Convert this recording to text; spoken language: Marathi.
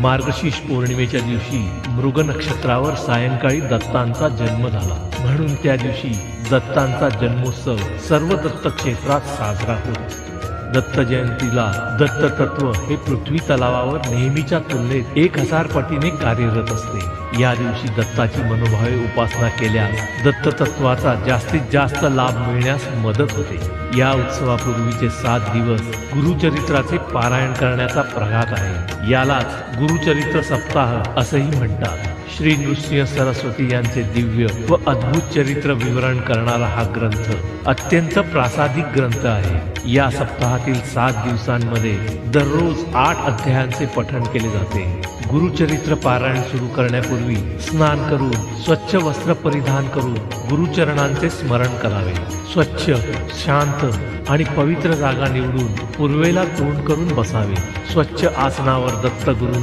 मार्गशीर्ष पौर्णिमेच्या दिवशी मृग नक्षत्रावर सायंकाळी दत्तांचा जन्म झाला. म्हणून त्या दिवशी दत्तांचा जन्मोत्सव सर्व दत्त क्षेत्रात साजरा होतो. दत्त जयंतीला दत्त तत्व हे पृथ्वी तलावावर नेहमीच्या तुलनेत एक हजार पटीने कार्यरत असते. या दिवशी दत्ताची मनोभावे उपासना केल्यास दत्त तत्वाचा जास्तीत जास्त लाभ मिळण्यास मदत होते. या उत्सवापूर्वीचे सात दिवस गुरुचरित्राचे पारायण करण्याचा प्रघात आहे. यालाच गुरुचरित्र सप्ताह असंही म्हणतात. श्री नृसिंह सरस्वती यांचे दिव्य व अद्भुत चरित्र विवरण करणारा हा ग्रंथ अत्यंत प्रासादिक ग्रंथ आहे. या सप्ताहातील सात दिवसांमध्ये दररोज आठ अध्यायांचे पठण केले जाते. गुरुचरित्र पारायण सुरू करण्यापूर्वी स्नान करून स्वच्छ वस्त्र परिधान करून गुरुचरणांचे स्मरण करावे. स्वच्छ शांत आणि पवित्र जागा निवडून पूर्वेला तोंड करून बसावे. स्वच्छ आसनावर दत्त गुरु